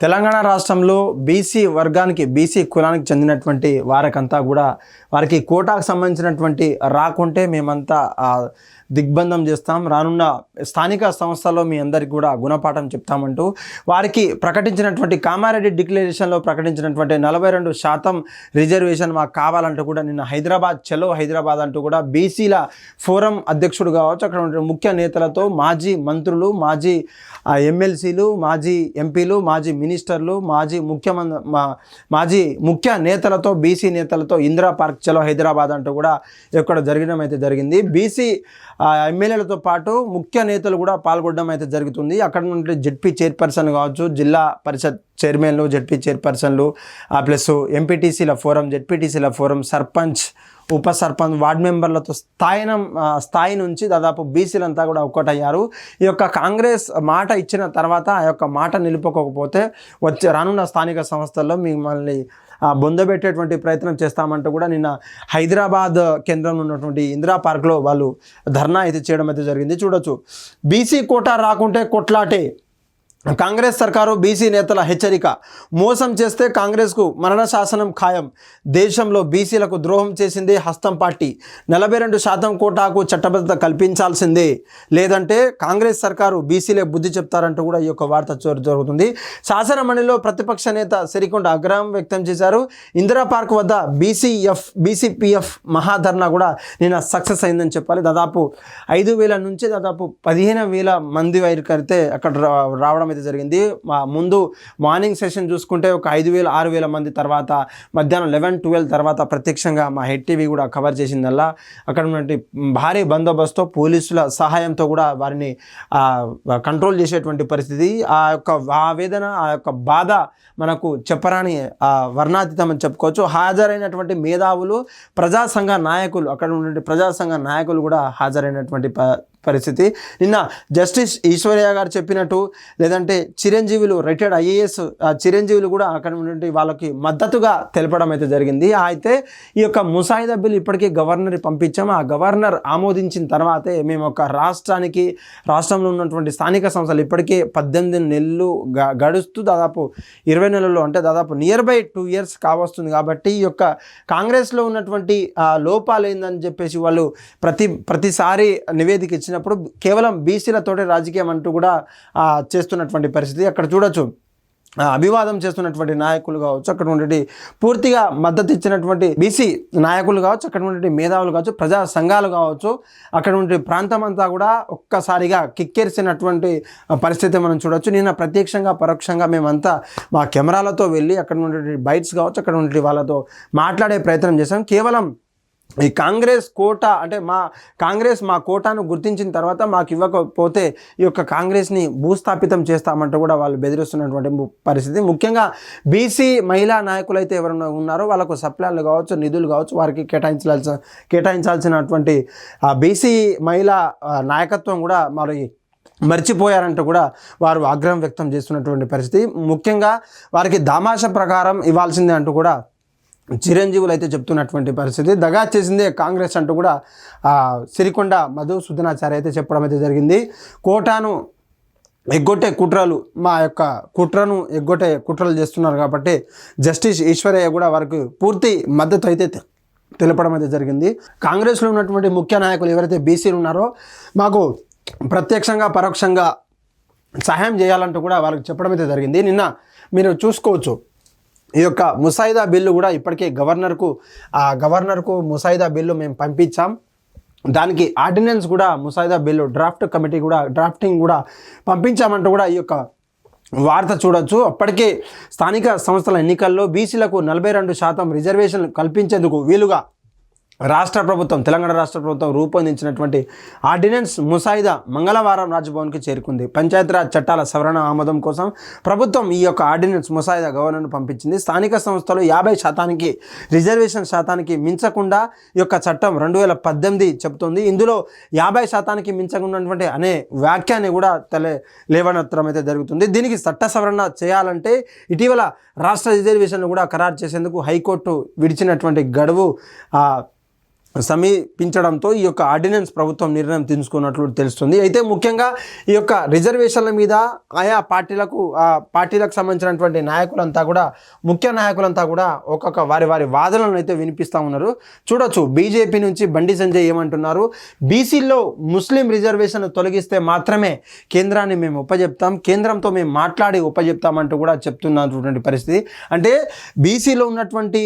తెలంగాణ రాష్ట్రంలో బీసీ వర్గానికి బీసీ కులానికి చెందినటువంటి వారికంతా కూడా వారికి కోటాకు సంబంధించినటువంటి రాకుంటే మేమంతా దిగ్బంధం చేస్తాం. రానున్న స్థానిక సంస్థల్లో మీ అందరికీ కూడా గుణపాఠం చెప్తామంటూ వారికి ప్రకటించినటువంటి కామారెడ్డి డిక్లరేషన్లో ప్రకటించినటువంటి నలభై రెండు శాతం రిజర్వేషన్ మాకు కావాలంటూ కూడా నిన్న హైదరాబాద్ చలో హైదరాబాద్ అంటూ కూడా బీసీల ఫోరం అధ్యక్షుడు కావచ్చు అక్కడ ముఖ్య నేతలతో మాజీ మంత్రులు మాజీ ఎమ్మెల్సీలు మాజీ ఎంపీలు మాజీ మినిస్టర్లు మాజీ ముఖ్యమంత్రి మా మాజీ ముఖ్య నేతలతో బీసీ నేతలతో ఇందిరా పార్క్ చలో హైదరాబాద్ అంటూ కూడా ఇక్కడ జరగడం అయితే జరిగింది. బీసీ ఎమ్మెల్యేలతో పాటు ముఖ్య నేతలు కూడా పాల్గొనడం అయితే జరుగుతుంది. అక్కడ నుండి జెడ్పీ చైర్పర్సన్ కావచ్చు జిల్లా పరిషత్ చైర్మన్లు జెడ్పీ చైర్పర్సన్లు ప్లస్ ఎంపీటీసీల ఫోరం జెడ్పీటీసీల ఫోరం సర్పంచ్ ఉప సర్పంచ్ వార్డ్ మెంబర్లతో స్థాయినం స్థాయి నుంచి దాదాపు బీసీలంతా కూడా ఒక్కటయ్యారు. ఈ యొక్క కాంగ్రెస్ మాట ఇచ్చిన తర్వాత ఆ యొక్క మాట నిలుపుకోకపోతే వచ్చే రానున్న స్థానిక సంస్థల్లో మిమ్మల్ని బొందబెట్టేటువంటి ప్రయత్నం చేస్తామంటూ కూడా నిన్న హైదరాబాద్ కేంద్రంలో ఉన్నటువంటి ఇందిరా పార్క్లో వాళ్ళు ధర్నా అయితే చేయడం అయితే జరిగింది. చూడొచ్చు. బీసీ కోటా రాకుంటే కొట్లాటే. కాంగ్రెస్ సర్కారు బీసీ నేతల హెచ్చరిక. మోసం చేస్తే కాంగ్రెస్కు మరణ శాసనం ఖాయం. దేశంలో బీసీలకు ద్రోహం చేసింది హస్తం పార్టీ. నలభై రెండు శాతం కోటాకు చట్టబద్ధత కల్పించాల్సిందే. లేదంటే కాంగ్రెస్ సర్కారు బీసీలే బుద్ధి చెప్తారంటూ కూడా ఈ యొక్క వార్త చోటు జరుగుతుంది. శాసనమణిలో ప్రతిపక్ష నేత సిరికొండ ఆగ్రహం వ్యక్తం చేశారు. ఇందిరా పార్క్ వద్ద బీసీఎఫ్ బీసీపీఎఫ్ మహాధర్నా కూడా నిన్న సక్సెస్ అయిందని చెప్పాలి. దాదాపు ఐదు వేల నుంచి దాదాపు పదిహేను వేల మంది వరకు అయితే అక్కడ రా- రావడం అయితే జరిగింది. మా ముందు మార్నింగ్ సెషన్ చూసుకుంటే ఒక ఐదు వేల ఆరు వేల మంది తర్వాత మధ్యాహ్నం లెవెన్ ట్వెల్వ్ తర్వాత ప్రత్యక్షంగా మా హెడ్ టీవీ కూడా కవర్ చేసిందల్లా. అక్కడ ఉన్నటువంటి భారీ బందోబస్తు పోలీసుల సహాయంతో కూడా వారిని కంట్రోల్ చేసేటువంటి పరిస్థితి. ఆ యొక్క ఆవేదన ఆ యొక్క బాధ మనకు చెప్పరాని ఆ, వర్ణాతీతం అని చెప్పుకోవచ్చు. హాజరైనటువంటి మేధావులు ప్రజాసంఘ నాయకులు అక్కడ ఉన్నటువంటి ప్రజాసంఘ నాయకులు కూడా హాజరైనటువంటి పరిస్థితి. నిన్న జస్టిస్ ఈశ్వర్య గారు చెప్పినట్టు లేదంటే చిరంజీవులు రిటైర్డ్ ఐఏఎస్ చిరంజీవులు కూడా అక్కడ ఉన్నటువంటి వాళ్ళకి మద్దతుగా తెలపడం అయితే జరిగింది. అయితే ఈ యొక్క ముసాయిదా బిల్ ఇప్పటికే గవర్నర్ పంపించాము ఆ గవర్నర్ ఆమోదించిన తర్వాతే మేము ఒక రాష్ట్రానికి రాష్ట్రంలో ఉన్నటువంటి స్థానిక సంస్థలు ఇప్పటికే పద్దెనిమిది నెలలు గడుస్తూ దాదాపు ఇరవై నెలల్లో అంటే దాదాపు నియర్ బై టూ ఇయర్స్ కావస్తుంది కాబట్టి ఈ యొక్క కాంగ్రెస్లో ఉన్నటువంటి లోపాలు ఏందని చెప్పేసి వాళ్ళు ప్రతి ప్రతిసారి నివేదిక ఇచ్చిన ఇచ్చినప్పుడు కేవలం బీసీలతోటే రాజకీయం అంటూ కూడా చేస్తున్నటువంటి పరిస్థితి. అక్కడ చూడొచ్చు. అభివాదం చేస్తున్నటువంటి నాయకులు కావచ్చు అక్కడ ఉండే పూర్తిగా మద్దతు ఇచ్చినటువంటి బీసీ నాయకులు కావచ్చు అక్కడ ఉండే మేధావులు కావచ్చు ప్రజా సంఘాలు కావచ్చు అక్కడ ఉండే ప్రాంతం అంతా కూడా ఒక్కసారిగా కిక్కెరిసినటువంటి పరిస్థితి మనం చూడొచ్చు. నిన్న ప్రత్యక్షంగా పరోక్షంగా మేమంతా మా కెమెరాలతో వెళ్ళి అక్కడ ఉండే బైట్స్ కావచ్చు అక్కడ ఉండే వాళ్ళతో మాట్లాడే ప్రయత్నం చేశాం. కేవలం ఈ కాంగ్రెస్ కోట అంటే మా కాంగ్రెస్ మా కోటాను గుర్తించిన తర్వాత మాకు ఇవ్వకపోతే ఈ యొక్క కాంగ్రెస్ని భూస్థాపితం చేస్తామంటూ కూడా వాళ్ళు బెదిరిస్తున్నటువంటి పరిస్థితి. ముఖ్యంగా బీసీ మహిళా నాయకులు అయితే ఎవరైనా ఉన్నారో వాళ్ళకు సప్లైలు కావచ్చు నిధులు కావచ్చు వారికి కేటాయించాల్సిన కేటాయించాల్సినటువంటి ఆ బీసీ మహిళా నాయకత్వం కూడా మరి మర్చిపోయారంటూ కూడా వారు ఆగ్రహం వ్యక్తం చేస్తున్నటువంటి పరిస్థితి. ముఖ్యంగా వారికి దామాష ప్రకారం ఇవ్వాల్సిందే అంటూ కూడా చిరంజీవులు అయితే చెప్తున్నటువంటి పరిస్థితి. దగా చేసిందే కాంగ్రెస్ అంటూ కూడా సిరికొండ మధు సుధనాచారి అయితే చెప్పడం అయితే జరిగింది. కోటాను ఎగ్గొట్టే కుట్రలు మా యొక్క కుట్రను ఎగ్గొట్టే కుట్రలు చేస్తున్నారు కాబట్టి జస్టిస్ ఈశ్వరయ్య కూడా వారికి పూర్తి మద్దతు అయితే తె- తెలపడం అయితే జరిగింది. కాంగ్రెస్లో ఉన్నటువంటి ముఖ్య నాయకులు ఎవరైతే బీసీలు ఉన్నారో మాకు ప్రత్యక్షంగా పరోక్షంగా సహాయం చేయాలంటూ కూడా వాళ్ళకి చెప్పడం అయితే జరిగింది. నిన్న మీరు చూసుకోవచ్చు ఈ యొక్క ముసాయిదా బిల్లు కూడా ఇప్పటికే గవర్నర్కు ఆ గవర్నర్కు ముసాయిదా బిల్లు మేము పంపించాం. దానికి ఆర్డినెన్స్ కూడా ముసాయిదా బిల్లు డ్రాఫ్ట్ కమిటీ కూడా డ్రాఫ్టింగ్ కూడా పంపించామంటూ కూడా ఈ యొక్క వార్త చూడొచ్చు. అప్పటికే స్థానిక సంస్థల ఎన్నికల్లో బీసీలకు నలభై రెండు శాతం రిజర్వేషన్ కల్పించేందుకు వీలుగా రాష్ట్ర ప్రభుత్వం తెలంగాణ రాష్ట్ర ప్రభుత్వం రూపొందించినటువంటి ఆర్డినెన్స్ ముసాయిదా మంగళవారం రాజ్భవన్కి చేరుకుంది. పంచాయతీరాజ్ చట్టాల సవరణ ఆమోదం కోసం ప్రభుత్వం ఈ యొక్క ఆర్డినెన్స్ ముసాయిదా గవర్నర్ను పంపించింది. స్థానిక సంస్థలు యాభై శాతానికి రిజర్వేషన్ శాతానికి మించకుండా ఈ యొక్క చట్టం రెండు వేల పద్దెనిమిది చెబుతుంది. ఇందులో యాభై శాతానికి మించకున్నటువంటి అనే వ్యాఖ్యాన్ని కూడా తెలే లేవనెత్తడం అయితే జరుగుతుంది. దీనికి చట్ట సవరణ చేయాలంటే ఇటీవల రాష్ట్ర రిజర్వేషన్లు కూడా ఖరారు చేసేందుకు హైకోర్టు విడిచినటువంటి గడువు సమీపించడంతో ఈ యొక్క ఆర్డినెన్స్ ప్రభుత్వం నిర్ణయం తీసుకున్నట్లు తెలుస్తుంది. అయితే ముఖ్యంగా ఈ యొక్క రిజర్వేషన్ల మీద ఆయా పార్టీలకు ఆ పార్టీలకు సంబంధించినటువంటి నాయకులంతా కూడా ముఖ్య నాయకులంతా కూడా ఒక్కొక్క వారి వారి వాదనలను అయితే వినిపిస్తూ ఉన్నారు. చూడొచ్చు బీజేపీ నుంచి బండి సంజయ్ ఏమంటున్నారు. బీసీల్లో ముస్లిం రిజర్వేషన్ తొలగిస్తే మాత్రమే కేంద్రాన్ని మేము ఉపజెప్తాం కేంద్రంతో మేము మాట్లాడి ఉపజెప్తామంటూ కూడా చెప్తున్నటువంటి పరిస్థితి. అంటే బీసీలో ఉన్నటువంటి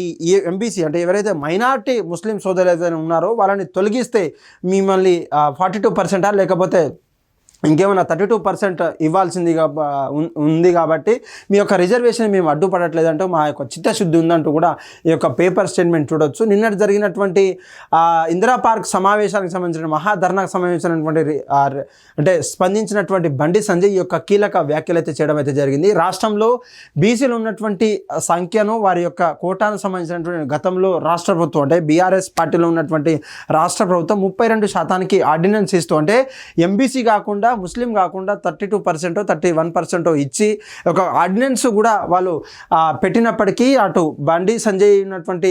ఈ ఎంబీసీ అంటే ఎవరైతే మైనార్టీ ముస్లిం సోదరులు ఏదైనా ఉన్నారో వాళ్ళని తొలగిస్తే మిమ్మల్ని ఫార్టీ టూ పర్సెంటా లేకపోతే ఇంకేమైనా థర్టీ టూ పర్సెంట్ ఇవ్వాల్సింది ఉంది కాబట్టి మీ యొక్క రిజర్వేషన్ మేము అడ్డుపడట్లేదంటూ మా యొక్క చిత్తశుద్ధి ఉందంటూ కూడా ఈ యొక్క పేపర్ స్టేట్మెంట్ చూడొచ్చు. నిన్నటి జరిగినటువంటి ఇందిరా పార్క్ సమావేశానికి సంబంధించిన మహాధర్నాకు సంబంధించినటువంటి అంటే స్పందించినటువంటి బండి సంజయ్ ఈ యొక్క కీలక వ్యాఖ్యలు అయితే చేయడం అయితే జరిగింది. రాష్ట్రంలో బీసీలు ఉన్నటువంటి సంఖ్యను వారి యొక్క కోటాను సంబంధించినటువంటి గతంలో రాష్ట్ర ప్రభుత్వం అంటే బీఆర్ఎస్ పార్టీలో ఉన్నటువంటి రాష్ట్ర ప్రభుత్వం ముప్పై రెండు శాతానికి ఆర్డినెన్స్ ఇస్తూ అంటే ఎంబీసీ కాకుండా ముస్లిం కాకుండా థర్టీ టూ పర్సెంటో థర్టీ వన్ పర్సెంటో ఇచ్చి ఒక ఆర్డినెన్స్ కూడా వాళ్ళు పెట్టినప్పటికీ అటు బండి సంజయ్ ఉన్నటువంటి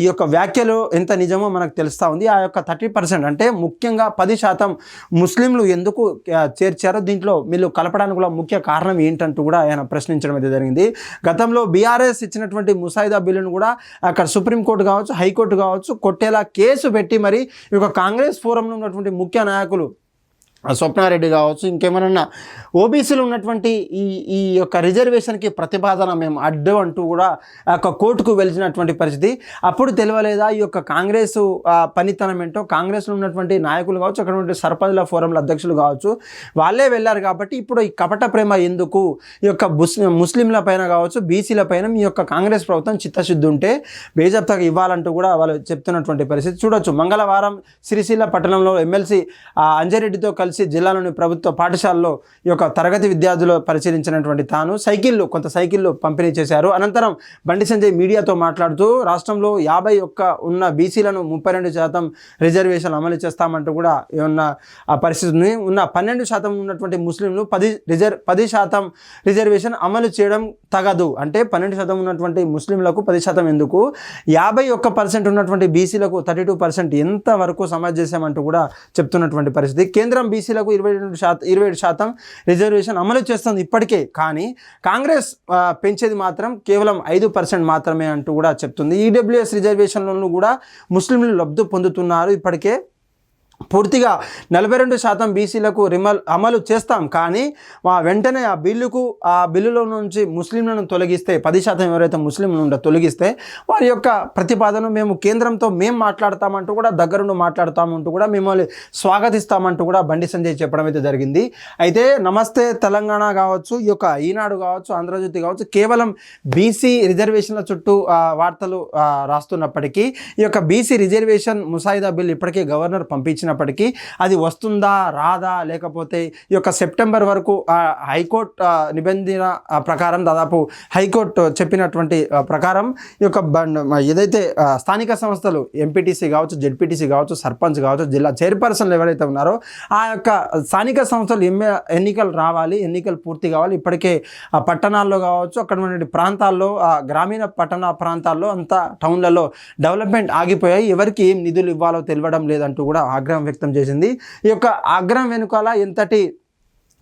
ఈ యొక్క వ్యాఖ్యలు ఎంత నిజమో మనకు తెలుస్తూ ఉంది. ఆ యొక్క థర్టీ పర్సెంట్ అంటే ముఖ్యంగా పది శాతం ముస్లింలు ఎందుకు చేర్చారో దీంట్లో వీళ్ళు కలపడానికి కూడా ముఖ్య కారణం ఏంటంటూ కూడా ఆయన ప్రశ్నించడం అయితే జరిగింది. గతంలో బీఆర్ఎస్ ఇచ్చినటువంటి ముసాయిదా బిల్లును కూడా అక్కడ సుప్రీంకోర్టు కావచ్చు హైకోర్టు కావచ్చు కొట్టేలా కేసు పెట్టి మరి ఈ యొక్క కాంగ్రెస్ ఫోరంలో ఉన్నటువంటి ముఖ్య నాయకులు స్వప్నారెడ్డి కావచ్చు ఇంకేమైనా ఓబీసీలో ఉన్నటువంటి ఈ ఈ యొక్క రిజర్వేషన్కి ప్రతిపాదన మేము అడ్డు అంటూ కూడా ఒక యొక్క కోర్టుకు వెలిచినటువంటి పరిస్థితి. అప్పుడు తెలియలేదా ఈ యొక్క కాంగ్రెస్ ఆ, పనితనం ఏంటో? కాంగ్రెస్లో ఉన్నటువంటి నాయకులు కావచ్చు అక్కడ ఉన్నటువంటి సర్పంచ్ల ఫోరంల అధ్యక్షులు కావచ్చు వాళ్ళే వెళ్ళారు కాబట్టి ఇప్పుడు ఈ కపట ప్రేమ ఎందుకు? ఈ యొక్క ముస్లింల పైన కావచ్చు బీసీల పైన మీ యొక్క కాంగ్రెస్ ప్రభుత్వం చిత్తశుద్ధి ఉంటే బేజప్తాగా ఇవ్వాలంటూ కూడా వాళ్ళు చెప్తున్నటువంటి పరిస్థితి. చూడొచ్చు మంగళవారం సిరిసిల్ల పట్టణంలో ఎమ్మెల్సీ అంజరెడ్డితో కలిసి జిల్లాలోని ప్రభుత్వ పాఠశాలలో ఈ యొక్క తరగతి విద్యార్థులు పరిశీలించినటువంటి తాను సైకిళ్ళు కొంత సైకిళ్ళు పంపిణీ చేశారు. అనంతరం బండి సంజయ్ మీడియాతో మాట్లాడుతూ రాష్ట్రంలో యాభై ఒక్క ఉన్న బీసీలను ముప్పై రెండు శాతం రిజర్వేషన్ అమలు చేస్తామంటూ కూడా ఉన్న ఆ ఉన్న పన్నెండు శాతం ఉన్నటువంటి ముస్లింలు పది రిజర్వ్ పది శాతం రిజర్వేషన్ అమలు చేయడం తగదు. అంటే పన్నెండు శాతం ఉన్నటువంటి ముస్లింలకు పది శాతం ఎందుకు? యాభై ఒక్క పర్సెంట్ ఉన్నటువంటి బీసీలకు థర్టీ టూ పర్సెంట్ ఎంత వరకు సమాజేశామంటూ కూడా చెప్తున్నటువంటి పరిస్థితి. కేంద్రం బీసీలకు ఇరవై రెండు శాతం ఇరవై ఏడు శాతం రిజర్వేషన్ అమలు చేస్తుంది ఇప్పటికే. కానీ కాంగ్రెస్ పెంచేది మాత్రం కేవలం ఐదు పర్సెంట్ మాత్రమే అంటూ కూడా చెప్తుంది. ఈడబ్ల్యూఎస్ రిజర్వేషన్లను కూడా ముస్లింలు లబ్ధి పొందుతున్నారు ఇప్పటికే. పూర్తిగా నలభై రెండు శాతం బీసీలకు రిమల్ అమలు చేస్తాం. కానీ మా వెంటనే ఆ బిల్లుకు ఆ బిల్లులో నుంచి ముస్లింలను తొలగిస్తే పది శాతం ఎవరైతే ముస్లింలు ఉండో తొలగిస్తే వారి యొక్క ప్రతిపాదన మేము కేంద్రంతో మేము మాట్లాడతామంటూ కూడా దగ్గరుండి మాట్లాడతామంటూ కూడా మిమ్మల్ని స్వాగతిస్తామంటూ కూడా బండి సంజయ్ చెప్పడం అయితే జరిగింది. అయితే నమస్తే తెలంగాణ కావచ్చు ఈ యొక్క ఈనాడు కావచ్చు ఆంధ్రజ్యోతి కావచ్చు కేవలం బీసీ రిజర్వేషన్ల చుట్టూ వార్తలు రాస్తున్నప్పటికీ ఈ యొక్క బీసీ రిజర్వేషన్ ముసాయిదా బిల్ ఇప్పటికే గవర్నర్ పంపించిన వచ్చినప్పటికీ అది వస్తుందా రాదా లేకపోతే ఈ యొక్క సెప్టెంబర్ వరకు హైకోర్టు నిబంధన ప్రకారం దాదాపు హైకోర్టు చెప్పినటువంటి ప్రకారం ఈ యొక్క ఏదైతే స్థానిక సంస్థలు ఎంపీటీసీ కావచ్చు జెడ్పీటీసీ కావచ్చు సర్పంచ్ కావచ్చు జిల్లా చైర్పర్సన్లు ఎవరైతే ఉన్నారో ఆ యొక్క స్థానిక సంస్థలు ఎమ్మె ఎన్నికలు రావాలి ఎన్నికలు పూర్తి కావాలి. ఇప్పటికే ఆ పట్టణాల్లో కావచ్చు అక్కడ ఉన్నటువంటి ప్రాంతాల్లో ఆ గ్రామీణ పట్టణ ప్రాంతాల్లో అంతా టౌన్లలో డెవలప్మెంట్ ఆగిపోయాయి. ఎవరికి ఏం నిధులు ఇవ్వాలో తెలియడం లేదంటూ కూడా ఆగ్రహం వ్యక్తం చేసింది. ఈ యొక్క ఆగ్రహం వెనుకాల ఎంతటి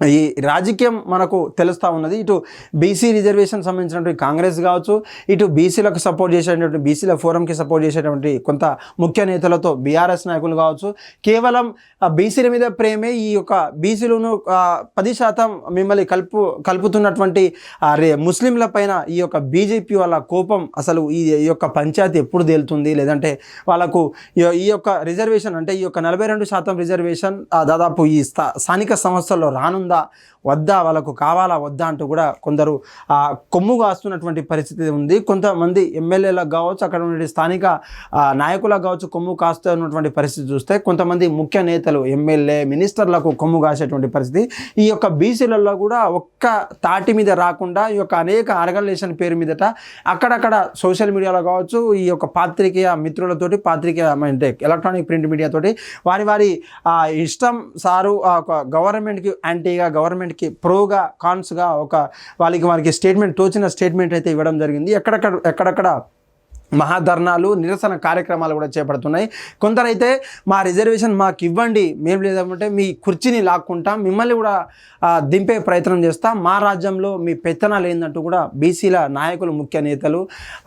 ఈ రాజకీయం మనకు తెలుస్తూ ఉన్నది. ఇటు బీసీ రిజర్వేషన్ సంబంధించినటువంటి కాంగ్రెస్ కావచ్చు ఇటు బీసీలకు సపోర్ట్ చేసేటువంటి బీసీల ఫోరంకి సపోర్ట్ చేసేటువంటి కొంత ముఖ్య నేతలతో బీఆర్ఎస్ నాయకులు కావచ్చు కేవలం బీసీల మీద ప్రేమే ఈ యొక్క బీసీలను పది శాతం మిమ్మల్ని కలుపు కలుపుతున్నటువంటి రే ముస్లింల పైన ఈ యొక్క బీజేపీ వాళ్ళ కోపం అసలు ఈ యొక్క పంచాయతీ ఎప్పుడు తేలుతుంది? లేదంటే వాళ్ళకు ఈ- ఈ యొక్క రిజర్వేషన్ అంటే ఈ యొక్క నలభై రెండు శాతం రిజర్వేషన్ దాదాపు ఈ స్థానిక సంస్థల్లో రానుంది. durumda. వద్దా వాళ్ళకు కావాలా వద్దా అంటూ కూడా కొందరు కొమ్ము కాస్తున్నటువంటి పరిస్థితి ఉంది. కొంతమంది ఎమ్మెల్యేలకు కావచ్చు అక్కడ ఉండే స్థానిక నాయకులకు కావచ్చు కొమ్ము కాస్తున్నటువంటి పరిస్థితి చూస్తే కొంతమంది ముఖ్య నేతలు ఎమ్మెల్యే మినిస్టర్లకు కొమ్ము కాసేటువంటి పరిస్థితి. ఈ యొక్క బీసీలలో కూడా ఒక్క తాటి మీద రాకుండా ఈ యొక్క అనేక ఆర్గనైజేషన్ పేరు మీదట అక్కడక్కడ సోషల్ మీడియాలో కావచ్చు ఈ యొక్క పాత్రికేయ మిత్రులతోటి పాత్రికేయ అంటే ఎలక్ట్రానిక్ ప్రింట్ మీడియాతోటి వారి వారి ఆ, ఇష్టం సారు ఆ గవర్నమెంట్కి యాంటీగా గవర్నమెంట్కి ప్రోగా కాన్స్గా ఒక వాళ్ళకి వారికి స్టేట్మెంట్ తోచిన స్టేట్మెంట్ అయితే ఇవ్వడం జరిగింది. ఎక్కడెక్కడ ఎక్కడెక్కడ మహాధర్నాలు నిరసన కార్యక్రమాలు కూడా చేపడుతున్నాయి. కొందరైతే మా రిజర్వేషన్ మాకు ఇవ్వండి మేము లేదంటే మీ కుర్చీని లాక్కుంటాం మిమ్మల్ని కూడా దింపే ప్రయత్నం చేస్తాం మా రాజ్యంలో మీ పెత్తనాలు ఏందంటూ కూడా బీసీల నాయకులు ముఖ్య నేతలు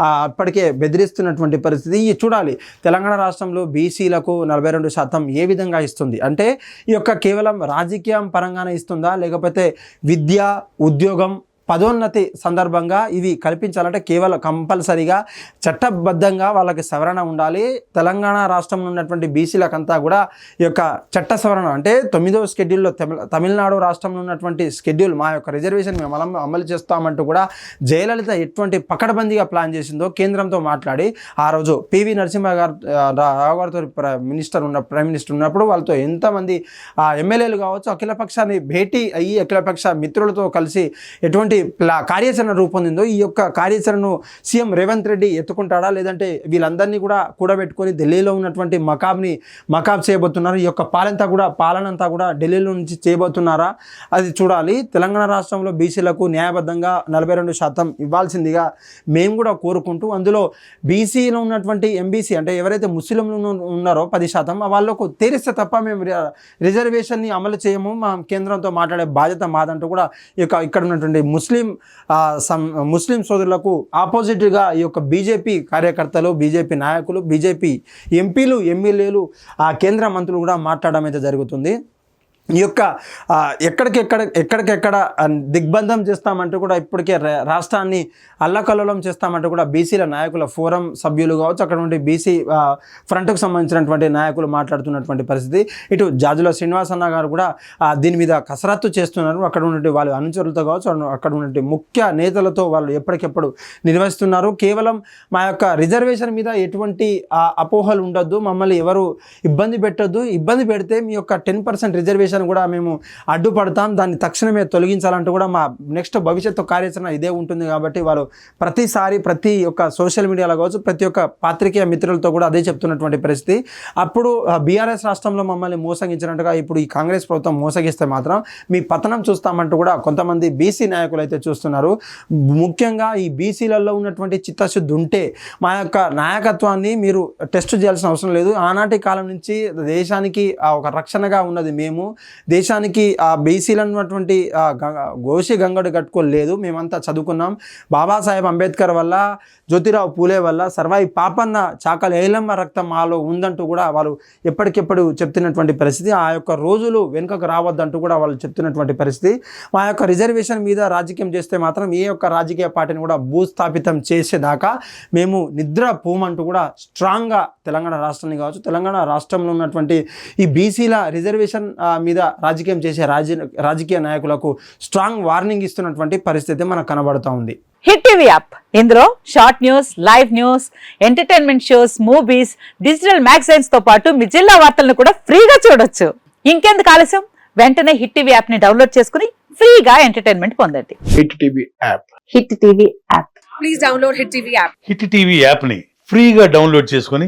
అప్పటికే బెదిరిస్తున్నటువంటి పరిస్థితి ఇది చూడాలి. తెలంగాణ రాష్ట్రంలో బీసీలకు నలభై రెండు శాతం ఏ విధంగా ఇస్తుంది? అంటే ఈ యొక్క కేవలం రాజకీయం పరంగానే ఇస్తుందా? లేకపోతే విద్య ఉద్యోగం పదోన్నతి సందర్భంగా ఇవి కల్పించాలంటే కేవలం కంపల్సరీగా చట్టబద్ధంగా వాళ్ళకి సవరణ ఉండాలి. తెలంగాణ రాష్ట్రంలో ఉన్నటువంటి బీసీలకంతా కూడా ఈ యొక్క చట్ట సవరణ అంటే తొమ్మిదవ షెడ్యూల్లో తమిళ తమిళనాడు రాష్ట్రంలో ఉన్నటువంటి షెడ్యూల్ మా యొక్క రిజర్వేషన్ మేము అమలు అమలు చేస్తామంటూ కూడా జయలలిత ఎటువంటి పకడ్బందీగా ప్లాన్ చేసిందో కేంద్రంతో మాట్లాడి ఆ రోజు పివి నరసింహ గారు రావు గారితో మినిస్టర్ ఉన్న ప్రైమ్ మినిస్టర్ ఉన్నప్పుడు వాళ్ళతో ఎంతమంది ఆ ఎమ్మెల్యేలు కావచ్చు అఖిలపక్షాన్ని భేటీ అయ్యి అఖిలపక్ష మిత్రులతో కలిసి ఎటువంటి కార్యాచరణ రూపొందిందో ఈ యొక్క కార్యాచరణను సీఎం రేవంత్ రెడ్డి ఎత్తుకుంటాడా? లేదంటే వీళ్ళందరినీ కూడా కూడబెట్టుకొని ఢిల్లీలో ఉన్నటువంటి మకాబ్ని మకాబ్ చేయబోతున్నారు. ఈ యొక్క పాలంతా కూడా పాలనంతా కూడా ఢిల్లీలో నుంచి చేయబోతున్నారా? అది చూడాలి. తెలంగాణ రాష్ట్రంలో బీసీలకు న్యాయబద్ధంగా నలభై రెండు శాతం ఇవ్వాల్సిందిగా మేము కూడా కోరుకుంటూ అందులో బీసీలో ఉన్నటువంటి ఎంబీసీ అంటే ఎవరైతే ముస్లింలు ఉన్నారో పది శాతం వాళ్ళకు తెరిస్తే తప్ప మేము రిజర్వేషన్ని అమలు చేయము. మా కేంద్రంతో మాట్లాడే బాధ్యత మాదంటూ కూడా ఈ ఇక్కడ ఉన్నటువంటి ముస్లిం ముస్లిం సం ముస్లిం సోదరులకు ఆపోజిట్గా ఈ యొక్క బీజేపీ కార్యకర్తలు బీజేపీ నాయకులు బీజేపీ ఎంపీలు ఎమ్మెల్యేలు ఆ కేంద్ర మంత్రులు కూడా మాట్లాడడం అయితే జరుగుతుంది. ఈ యొక్క ఎక్కడికెక్కడ ఎక్కడికెక్కడ దిగ్బంధం చేస్తామంటూ కూడా ఇప్పటికే రా- రాష్ట్రాన్ని అల్లకల్లోలం చేస్తామంటూ కూడా బీసీల నాయకుల ఫోరం సభ్యులు కావచ్చు అక్కడ నుండి బీసీ ఫ్రంట్కు సంబంధించినటువంటి నాయకులు మాట్లాడుతున్నటువంటి పరిస్థితి. ఇటు జాజుల శ్రీనివాస్ అన్న గారు కూడా దీని మీద కసరత్తు చేస్తున్నారు. అక్కడ ఉన్నటువంటి వాళ్ళ అనుచరులతో కావచ్చు అక్కడ- ఉన్నటువంటి ముఖ్య నేతలతో వాళ్ళు ఎప్పటికెప్పుడు నిర్వహిస్తున్నారు. కేవలం మా యొక్క రిజర్వేషన్ మీద ఎటువంటి అపోహలు ఉండొద్దు. మమ్మల్ని ఎవరు ఇబ్బంది పెట్టొద్దు. ఇబ్బంది పెడితే మీ యొక్క టెన్ పర్సెంట్ రిజర్వేషన్ కూడా మేము అడ్డుపడతాం. దాన్ని తక్షణమే తొలగించాలంటూ కూడా మా నెక్స్ట్ భవిష్యత్తు కార్యాచరణ ఇదే ఉంటుంది కాబట్టి వాళ్ళు ప్రతిసారి ప్రతి ఒక్క సోషల్ మీడియాలో కావచ్చు ప్రతి ఒక్క పాత్రికేయ మిత్రులతో కూడా అదే చెప్తున్నటువంటి పరిస్థితి. అప్పుడు బీఆర్ఎస్ రాష్ట్రంలో మమ్మల్ని మోసగించినట్టుగా ఇప్పుడు ఈ కాంగ్రెస్ ప్రభుత్వం మోసగిస్తే మాత్రం మీ పతనం చూస్తామంటూ కూడా కొంతమంది బీసీ నాయకులు అయితే చూస్తున్నారు. ముఖ్యంగా ఈ బీసీలలో ఉన్నటువంటి చిత్తశుద్ధి ఉంటే మా యొక్క నాయకత్వాన్ని మీరు టెస్ట్ చేయాల్సిన అవసరం లేదు. ఆనాటి కాలం నుంచి దేశానికి ఆ ఒక రక్షణగా ఉన్నది మేము. దేశానికి ఆ బీసీలు అన్నటువంటి గోషి గంగడు కట్టుకోలేదు మేమంతా చదువుకున్నాం. బాబాసాహెబ్ అంబేద్కర్ వల్ల జ్యోతిరావు పూలే వల్ల సర్వాయి పాపన్న చాకలి ఏలమ్మ రక్తం మాలో ఉందంటూ కూడా వాళ్ళు ఎప్పటికెప్పుడు చెప్తున్నటువంటి పరిస్థితి. ఆ యొక్క రోజులు వెనుకకు రావద్దంటూ కూడా వాళ్ళు చెప్తున్నటువంటి పరిస్థితి. మా యొక్క రిజర్వేషన్ మీద రాజకీయం చేస్తే మాత్రం ఏ యొక్క రాజకీయ పార్టీని కూడా భూస్థాపితం చేసేదాకా మేము నిద్ర పోమంటూ కూడా స్ట్రాంగ్గా తెలంగాణ రాష్ట్రాన్ని కావచ్చు తెలంగాణ రాష్ట్రంలో ఉన్నటువంటి ఈ బీసీల రిజర్వేషన్ మీద మీద రాజకీయం చేసే రాజ రాజకీయ నాయకులకు స్ట్రాంగ్ వార్నింగ్ ఇస్తున్నటువంటి పరిస్థితి మనకు కనబడుతూ ఉంది. Hit TV app. ఇందులో short news live news entertainment shows movies digital మ్యాగజైన్స్తో పాటు మీ జిల్లా వార్తలను కూడా ఫ్రీగా చూడొచ్చు. ఇంకెందుకు ఆలస్యం? వెంటనే హిట్ టీవీ యాప్ని డౌన్లోడ్ చేసుకుని ఫ్రీగా ఎంటర్టైన్మెంట్ పొందండి. Hit TV app. Hit TV app. Please download Hit TV app. Hit TV యాప్ని ఫ్రీగా డౌన్లోడ్ చేసుకొని